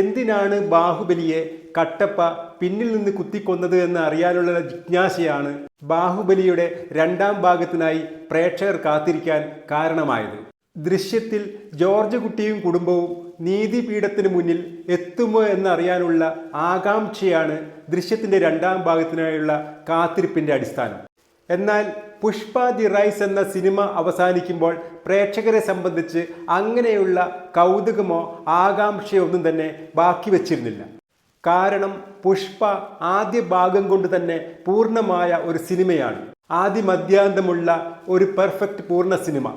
എന്തിനാണ് ബാഹുബലിയെ കട്ടപ്പ പിന്നിൽ നിന്ന് കുത്തിക്കൊന്നത് എന്ന് അറിയാനുള്ള ജിജ്ഞാസയാണ് ബാഹുബലിയുടെ രണ്ടാം ഭാഗത്തിനായി പ്രേക്ഷകർ കാത്തിരിക്കാൻ കാരണമായത്. ദൃശ്യത്തിൽ ജോർജ് കുട്ടിയും കുടുംബവും നീതിപീഠത്തിന് മുന്നിൽ എത്തുമോ എന്നറിയാനുള്ള ആകാംക്ഷയാണ് ദൃശ്യത്തിന്റെ രണ്ടാം ഭാഗത്തിനായുള്ള കാത്തിരിപ്പിന്റെ അടിസ്ഥാനം. എന്നാൽ പുഷ്പ ദി റൈസ് എന്ന സിനിമ അവസാനിക്കുമ്പോൾ പ്രേക്ഷകരെ സംബന്ധിച്ച് അങ്ങനെയുള്ള കൗതുകമോ ആകാംക്ഷയോ ഒന്നും തന്നെ ബാക്കി വച്ചിരുന്നില്ല. കാരണം പുഷ്പ ആദ്യ ഭാഗം കൊണ്ട് തന്നെ പൂർണമായ ഒരു സിനിമയാണ്. ആദ്യ മധ്യാന്തമുള്ള ഒരു പെർഫെക്റ്റ് പൂർണ സിനിമ.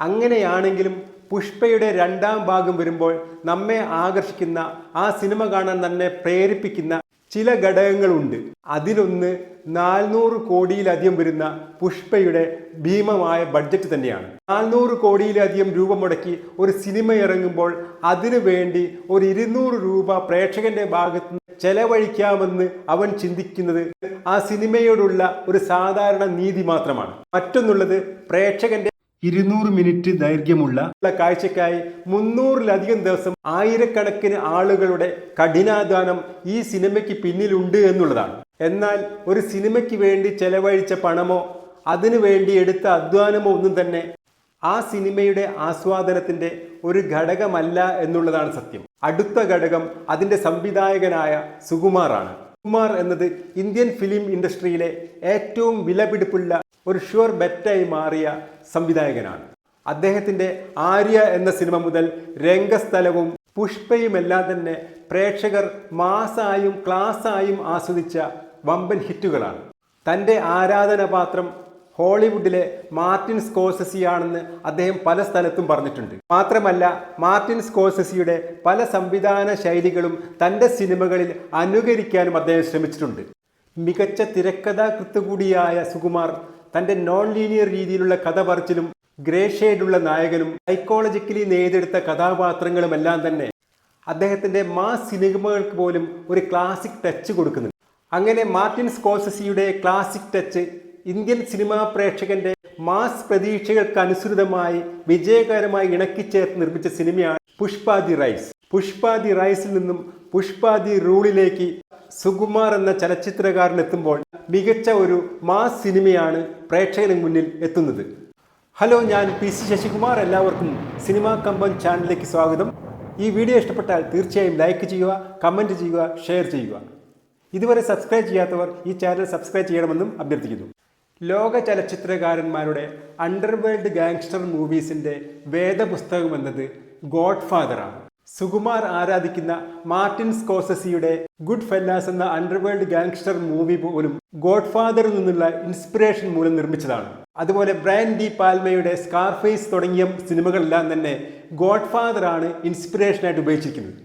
അങ്ങനെയാണെങ്കിലും പുഷ്പയുടെ രണ്ടാം ഭാഗം വരുമ്പോൾ നമ്മെ ആകർഷിക്കുന്ന ആ സിനിമ കാണാൻ തന്നെ പ്രേരിപ്പിക്കുന്ന ചില ഘടകങ്ങളുണ്ട്. അതിലൊന്ന് നാൽനൂറ് കോടിയിലധികം വരുന്ന പുഷ്പയുടെ ഭീമമായ ബഡ്ജറ്റ് തന്നെയാണ്. നാൽനൂറ് കോടിയിലധികം രൂപ മുടക്കി ഒരു സിനിമ ഇറങ്ങുമ്പോൾ അതിനു വേണ്ടി ഒരു ഇരുന്നൂറ് രൂപ പ്രേക്ഷകന്റെ ഭാഗത്ത് ചെലവഴിക്കാമെന്ന് അവൻ ചിന്തിക്കുന്നത് ആ സിനിമയോടുള്ള ഒരു സാധാരണ നീതി മാത്രമാണ്. മറ്റൊന്നുള്ളത് പ്രേക്ഷകന്റെ ഇരുന്നൂറ് മിനിറ്റ് ദൈർഘ്യമുള്ള കാഴ്ചക്കായി മുന്നൂറിലധികം ദിവസം ആയിരക്കണക്കിന് ആളുകളുടെ കഠിനാധ്വാനം ഈ സിനിമയ്ക്ക് പിന്നിലുണ്ട് എന്നുള്ളതാണ്. എന്നാൽ ഒരു സിനിമയ്ക്ക് വേണ്ടി ചെലവഴിച്ച പണമോ അതിനു വേണ്ടി എടുത്ത അധ്വാനമോ ഒന്നും തന്നെ ആ സിനിമയുടെ ആസ്വാദനത്തിന്റെ ഒരു ഘടകമല്ല എന്നുള്ളതാണ് സത്യം. അടുത്ത ഘടകം അതിന്റെ സംവിധായകനായ സുകുമാറാണ്. സുകുമാർ എന്നത് ഇന്ത്യൻ ഫിലിം ഇൻഡസ്ട്രിയിലെ ഏറ്റവും വിലപിടിപ്പുള്ള ഒരു ഷുവർ ബെറ്റായി മാറിയ സംവിധായകനാണ്. അദ്ദേഹത്തിന്റെ ആര്യ എന്ന സിനിമ മുതൽ രംഗസ്ഥലവും പുഷ്പയുമെല്ലാം തന്നെ പ്രേക്ഷകർ മാസായും ക്ലാസ്സായും ആസ്വദിച്ച വമ്പൻ ഹിറ്റുകളാണ്. തന്റെ ആരാധനാപാത്രം ഹോളിവുഡിലെ മാർട്ടിൻ സ്കോസസിയാണെന്ന് അദ്ദേഹം പല സ്ഥലത്തും പറഞ്ഞിട്ടുണ്ട്. മാത്രമല്ല മാർട്ടിൻ സ്കോസസിയുടെ പല സംവിധാന ശൈലികളും തന്റെ സിനിമകളിൽ അനുകരിക്കാനും അദ്ദേഹം ശ്രമിച്ചിട്ടുണ്ട്. മികച്ച തിരക്കഥാകൃത്ത് കൂടിയായ സുകുമാർ തന്റെ നോൺ ലീനിയർ രീതിയിലുള്ള കഥ പറച്ചിലും ഗ്രേ ഷെയ്ഡുള്ള നായകനും സൈക്കോളജിക്കലി നെയ്തെടുത്ത കഥാപാത്രങ്ങളുമെല്ലാം തന്നെ അദ്ദേഹത്തിന്റെ മാസ് സിനിമകൾക്ക് പോലും ഒരു ക്ലാസിക് ടച്ച് കൊടുക്കുന്നുണ്ട്. അങ്ങനെ മാർട്ടിൻ സ്കോസസിയുടെ ക്ലാസിക് ടച്ച് ഇന്ത്യൻ സിനിമാ പ്രേക്ഷകന്റെ മാസ് പ്രതീക്ഷകൾക്ക് അനുസൃതമായി വിജയകരമായി ഇണക്കിച്ചേർത്ത് നിർമ്മിച്ച സിനിമയാണ് പുഷ്പാദി റൈസ്. പുഷ്പാദി റൈസിൽ നിന്നും പുഷ്പാദി റൂളിലേക്ക് സുകുമാർ എന്ന ചലച്ചിത്രകാരൻ എത്തുമ്പോൾ മികച്ച ഒരു മാസ് സിനിമയാണ് പ്രേക്ഷകന് മുന്നിൽ എത്തുന്നത്. ഹലോ ഞാൻ പി സി ശശികുമാർ. എല്ലാവർക്കും സിനിമാ കമ്പൻ ചാനലിലേക്ക് സ്വാഗതം. ഈ വീഡിയോ ഇഷ്ടപ്പെട്ടാൽ തീർച്ചയായും ലൈക്ക് ചെയ്യുക കമന്റ് ചെയ്യുക ഷെയർ ചെയ്യുക. ഇതുവരെ സബ്സ്ക്രൈബ് ചെയ്യാത്തവർ ഈ ചാനൽ സബ്സ്ക്രൈബ് ചെയ്യണമെന്നും അഭ്യർത്ഥിക്കുന്നു. ലോക ചലച്ചിത്രകാരന്മാരുടെ അണ്ടർവേൾഡ് ഗാങ്സ്റ്റർ മൂവീസിന്റെ വേദപുസ്തകം എന്നത് ഗോഡ് ഫാദറാണ് സുകുമാർ ആരാധിക്കുന്ന മാർട്ടിൻ സ്കോസസിയുടെ ഗുഡ് ഫെല്ലാസ് എന്ന അണ്ടർവേൾഡ് ഗാങ്സ്റ്റർ മൂവി പോലും ഗോഡ്ഫാദറിൽ നിന്നുള്ള ഇൻസ്പിറേഷൻ മൂലം നിർമ്മിച്ചതാണ്. അതുപോലെ ബ്രയൻ ഡി പാൽമയുടെ സ്കാർഫേസ് തുടങ്ങിയ സിനിമകളെല്ലാം തന്നെ ഗോഡ് ഫാദറാണ് ഇൻസ്പിറേഷനായിട്ട് ഉപയോഗിച്ചിരിക്കുന്നത്.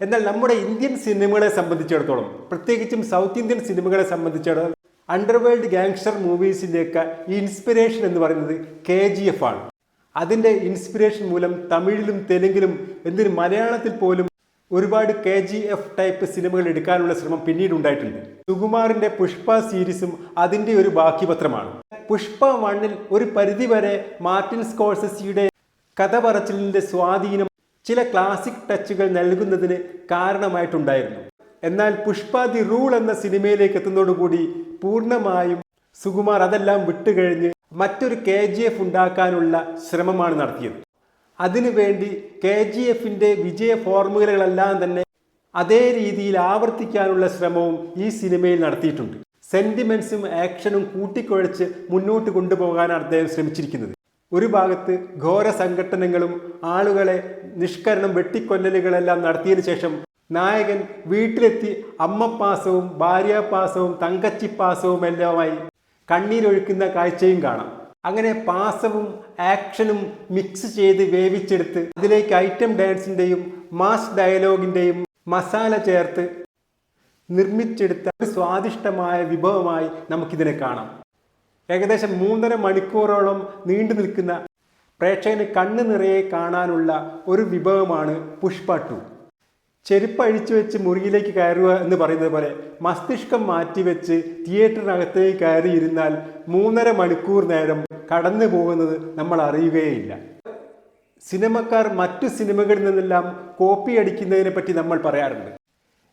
എന്നാൽ നമ്മുടെ ഇന്ത്യൻ സിനിമകളെ സംബന്ധിച്ചിടത്തോളം പ്രത്യേകിച്ചും സൗത്ത് ഇന്ത്യൻ സിനിമകളെ സംബന്ധിച്ചിടത്തോളം അണ്ടർവേൾഡ് ഗാങ്സ്റ്റർ മൂവീസിന്റെയൊക്കെ ഈ ഇൻസ്പിറേഷൻ എന്ന് പറയുന്നത് കെ ജി എഫ് ആണ്. അതിന്റെ ഇൻസ്പിറേഷൻ മൂലം തമിഴിലും തെലുങ്കിലും എന്തിന് മലയാളത്തിൽ പോലും ഒരുപാട് കെ ജി എഫ് ടൈപ്പ് സിനിമകൾ എടുക്കാനുള്ള ശ്രമം പിന്നീട് ഉണ്ടായിട്ടുണ്ട്. സുകുമാറിന്റെ പുഷ്പ സീരീസും അതിന്റെ ഒരു ബാക്കിപത്രമാണ്. പുഷ്പ വണ്ണിൽ ഒരു പരിധിവരെ മാർട്ടിൻ സ്കോഴ്സസിയുടെ കഥ പറച്ചിലിന്റെ സ്വാധീനം ചില ക്ലാസിക് ടച്ചുകൾ നൽകുന്നതിന് കാരണമായിട്ടുണ്ടായിരുന്നു. എന്നാൽ പുഷ്പ ദി റൂൾ എന്ന സിനിമയിലേക്ക് എത്തുന്നതോടുകൂടി പൂർണമായും സുകുമാർ അതെല്ലാം വിട്ടുകഴിഞ്ഞ് മറ്റൊരു കെ ജി എഫ് ഉണ്ടാക്കാനുള്ള ശ്രമമാണ് നടത്തിയത്. അതിനുവേണ്ടി കെ ജി എഫിന്റെ വിജയ ഫോർമുലകളെല്ലാം തന്നെ അതേ രീതിയിൽ ആവർത്തിക്കാനുള്ള ശ്രമവും ഈ സിനിമയിൽ നടത്തിയിട്ടുണ്ട്. സെന്റിമെന്റ്സും ആക്ഷനും കൂട്ടിക്കുഴച്ച് മുന്നോട്ട് കൊണ്ടുപോകാനാണ് അദ്ദേഹം ശ്രമിച്ചിരിക്കുന്നത്. ഒരു ഭാഗത്ത് ഘോര സംഘടനകളും ആളുകളെ നിഷ്കരണം വെട്ടിക്കൊല്ലലുകളെല്ലാം നടത്തിയതിനു ശേഷം നായകൻ വീട്ടിലെത്തി അമ്മപ്പാസവും ഭാര്യാപാസവും തങ്കച്ചിപ്പാസവും എല്ലാമായി കണ്ണീരൊഴുക്കുന്ന കാഴ്ചയും കാണാം. അങ്ങനെ പാസവും ആക്ഷനും മിക്സ് ചെയ്ത് വേവിച്ചെടുത്ത് അതിലേക്ക് ഐറ്റം ഡാൻസിന്റെയും മാസ് ഡയലോഗിന്റെയും മസാല ചേർത്ത് നിർമ്മിച്ചെടുത്ത ഒരു സ്വാദിഷ്ടമായ വിഭവമായി നമുക്കിതിനെ കാണാം. ഏകദേശം മൂന്നര മണിക്കൂറോളം നീണ്ടു നിൽക്കുന്ന പ്രേക്ഷകന് കണ്ണു നിറയെ കാണാനുള്ള ഒരു വിഭവമാണ് പുഷ്പ ടു. ചെരുപ്പ് അഴിച്ചു വെച്ച് മുറിയിലേക്ക് കയറുക എന്ന് പറയുന്നത് പോലെ മസ്തിഷ്കം മാറ്റിവെച്ച് തിയേറ്ററിനകത്തേക്ക് കയറിയിരുന്നാൽ മൂന്നര മണിക്കൂർ നേരം കടന്നു പോകുന്നത് നമ്മൾ അറിയുകയില്ല സിനിമക്കാർ മറ്റു സിനിമകളിൽ നിന്നെല്ലാം കോപ്പി അടിക്കുന്നതിനെ പറ്റി നമ്മൾ പറയാറുണ്ട്.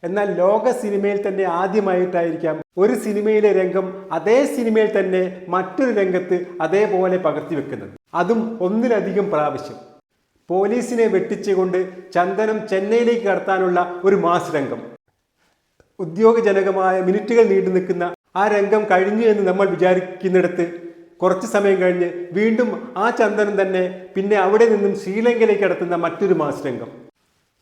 എന്നാൽ ലോക സിനിമയിൽ തന്നെ ആദ്യമായിട്ടായിരിക്കാം ഒരു സിനിമയിലെ രംഗം അതേ സിനിമയിൽ തന്നെ മറ്റൊരു രംഗത്ത് അതേപോലെ പകർത്തി വെക്കുന്നത്. അതും ഒന്നിലധികം പ്രാവശ്യം. പോലീസിനെ വെട്ടിച്ചുകൊണ്ട് ചന്ദനം ചെന്നൈയിലേക്ക് കടത്താനുള്ള ഒരു മാസ് രംഗം. ഉദ്യോഗജനകമായ മിനിറ്റുകൾ നീണ്ടു നിൽക്കുന്ന ആ രംഗം കഴിഞ്ഞു എന്ന് നമ്മൾ വിചാരിക്കുന്നിടത്ത് കുറച്ച് സമയം കഴിഞ്ഞ് വീണ്ടും ആ ചന്ദനം തന്നെ പിന്നെ അവിടെ നിന്നും ശ്രീലങ്കയിലേക്ക് കടത്തുന്ന മറ്റൊരു മാസ് രംഗം.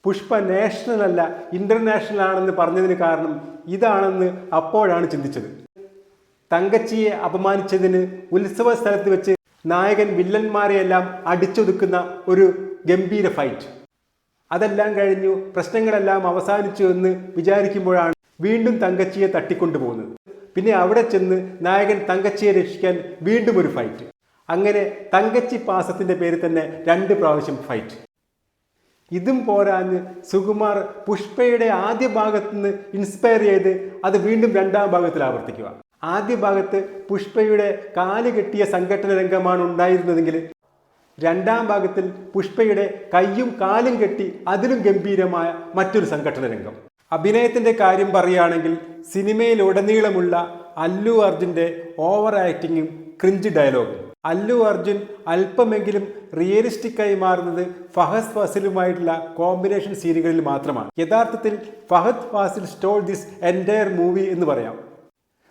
പുഷ്പ നാഷണൽ അല്ല ഇന്റർനാഷണൽ ആണെന്ന് പറഞ്ഞതിന് കാരണം ഇതാണെന്ന് അപ്പോഴാണ് ചിന്തിച്ചത്. തങ്കച്ചിയെ അപമാനിച്ചതിന് ഉത്സവ സ്ഥലത്ത് വെച്ച് നായകൻ വില്ലന്മാരെയെല്ലാം അടിച്ചൊതുക്കുന്ന ഒരു ഗംഭീര ഫൈറ്റ് അതെല്ലാം കഴിഞ്ഞു പ്രശ്നങ്ങളെല്ലാം അവസാനിച്ചു എന്ന് വിചാരിക്കുമ്പോഴാണ് വീണ്ടും തങ്കച്ചിയെ തട്ടിക്കൊണ്ടുപോകുന്നത്. പിന്നെ അവിടെ ചെന്ന് നായകൻ തങ്കച്ചിയെ രക്ഷിക്കാൻ വീണ്ടും ഒരു ഫൈറ്റ് അങ്ങനെ തങ്കച്ചി പാസത്തിന്റെ പേരിൽ തന്നെ രണ്ട് പ്രാവശ്യം ഫൈറ്റ് ഇതും പോരാഞ്ഞ് സുകുമാർ പുഷ്പയുടെ ആദ്യ ഭാഗത്ത് നിന്ന് ഇൻസ്പയർ ചെയ്ത് അത് വീണ്ടും രണ്ടാം ഭാഗത്തിൽ ആവർത്തിക്കുക. ആദ്യ ഭാഗത്ത് പുഷ്പയുടെ കാൽ കെട്ടിയ സംഘടന രംഗമാണ് ഉണ്ടായിരുന്നതെങ്കിൽ രണ്ടാം ഭാഗത്തിൽ പുഷ്പയുടെ കയ്യും കാലും കെട്ടി അതിലും ഗംഭീരമായ മറ്റൊരു സംഘടന രംഗം. അഭിനയത്തിന്റെ കാര്യം പറയുകയാണെങ്കിൽ സിനിമയിലുടനീളമുള്ള അല്ലു അർജുന്റെ ഓവർ ആക്ടിങ്ങും ക്രിഞ്ച് ഡയലോഗും. അല്ലു അർജുൻ അല്പമെങ്കിലും റിയലിസ്റ്റിക്കായി മാറുന്നത് ഫഹദ് ഫാസിലുമായിട്ടുള്ള കോമ്പിനേഷൻ സീനുകളിൽ മാത്രമാണ്. യഥാർത്ഥത്തിൽ Fahadh Faasil stole this entire movie എന്ന് പറയാം.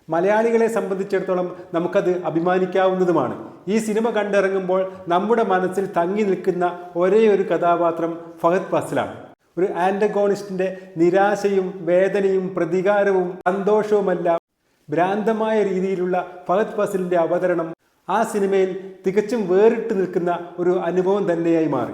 മലയാളികളെ സംബന്ധിച്ചിടത്തോളം നമുക്കത് അഭിമാനിക്കാവുന്നതുമാണ്. ഈ സിനിമ കണ്ടിറങ്ങുമ്പോൾ നമ്മുടെ മനസ്സിൽ തങ്ങി നിൽക്കുന്ന ഒരേ ഒരു കഥാപാത്രം ഫഹദ് ഫസലാണ്. ഒരു ആന്റഗോണിസ്റ്റിന്റെ നിരാശയും വേദനയും പ്രതികാരവും സന്തോഷവുമെല്ലാം ഭ്രാന്തമായ രീതിയിലുള്ള ഫഹദ് ഫസലിന്റെ അവതരണം ആ സിനിമയിൽ തികച്ചും വേറിട്ട് നിൽക്കുന്ന ഒരു അനുഭവം തന്നെയായി മാറി.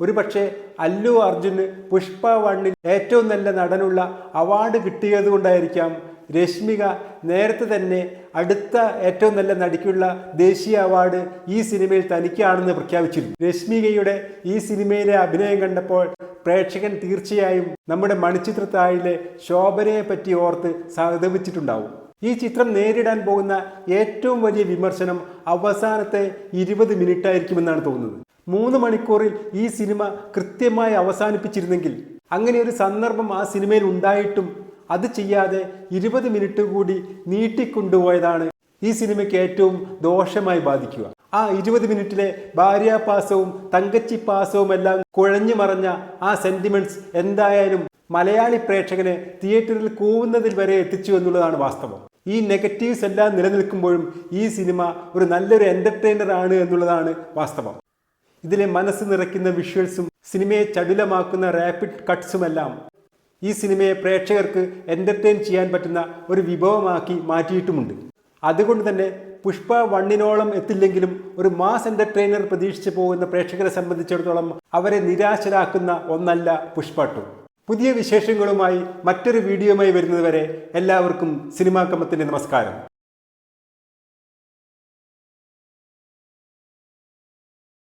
ഒരു പക്ഷേ അല്ലു അർജുന് പുഷ്പ വണ്ണിൽ ഏറ്റവും നല്ല നടനുള്ള അവാർഡ് കിട്ടിയത് കൊണ്ടായിരിക്കാം രശ്മിക നേരത്തെ തന്നെ അടുത്ത ഏറ്റവും നല്ല നടിക്കുള്ള ദേശീയ അവാർഡ് ഈ സിനിമയിൽ തനിക്കാണെന്ന് പ്രഖ്യാപിച്ചിരുന്നു. രശ്മികയുടെ ഈ സിനിമയിലെ അഭിനയം കണ്ടപ്പോൾ പ്രേക്ഷകൻ തീർച്ചയായും നമ്മുടെ മണിച്ചിത്രത്താഴിലെ ശോഭനയെ പറ്റി ഓർത്ത് സഹതപിച്ചിട്ടുണ്ടാവും. ഈ ചിത്രം നേരിടാൻ പോകുന്ന ഏറ്റവും വലിയ വിമർശനം അവസാനത്തെ ഇരുപത് മിനിറ്റ് ആയിരിക്കുമെന്നാണ് തോന്നുന്നത്. മൂന്ന് മണിക്കൂറിൽ ഈ സിനിമ കൃത്യമായി അവസാനിപ്പിച്ചിരുന്നെങ്കിൽ അങ്ങനെ ഒരു സന്ദർഭം ആ സിനിമയിൽ ഉണ്ടായിട്ടും അത് ചെയ്യാതെ ഇരുപത് മിനിറ്റ് കൂടി നീട്ടിക്കൊണ്ടുപോയതാണ് ഈ സിനിമയ്ക്ക് ഏറ്റവും ദോഷമായി ബാധിക്കുക. ആ ഇരുപത് മിനിറ്റിലെ ഭാര്യ പാസവും തങ്കച്ചി പാസവും എല്ലാം കുഴഞ്ഞു മറഞ്ഞ ആ സെന്റിമെന്റ്സ് എന്തായാലും മലയാളി പ്രേക്ഷകനെ തിയേറ്ററിൽ കൂവുന്നതിൽ വരെ എത്തിച്ചു എന്നുള്ളതാണ് വാസ്തവം. ഈ നെഗറ്റീവ്സ് എല്ലാം നിലനിൽക്കുമ്പോഴും ഈ സിനിമ ഒരു നല്ലൊരു എന്റർടൈനർ ആണ് എന്നുള്ളതാണ് വാസ്തവം. ഇതിലെ മനസ്സ് നിറയ്ക്കുന്ന വിഷ്വൽസും സിനിമയെ ചടുലമാക്കുന്ന റാപ്പിഡ് കട്ട്സുമെല്ലാം ഈ സിനിമയെ പ്രേക്ഷകർക്ക് എന്റർടൈൻ ചെയ്യാൻ പറ്റുന്ന ഒരു വിഭവമാക്കി മാറ്റിയിട്ടുമുണ്ട്. അതുകൊണ്ട് തന്നെ പുഷ്പ വണ്ണിനോളം എത്തില്ലെങ്കിലും ഒരു മാസ് എന്റർടൈനർ പ്രതീക്ഷിച്ചു പോകുന്ന പ്രേക്ഷകരെ സംബന്ധിച്ചിടത്തോളം അവരെ നിരാശരാക്കുന്ന ഒന്നല്ല പുഷ്പ ടു പുതിയ വിശേഷങ്ങളുമായി മറ്റൊരു വീഡിയോയുമായി വരുന്നതുവരെ എല്ലാവർക്കും സിനിമാ കമ്മത്തിന്റെ നമസ്കാരം.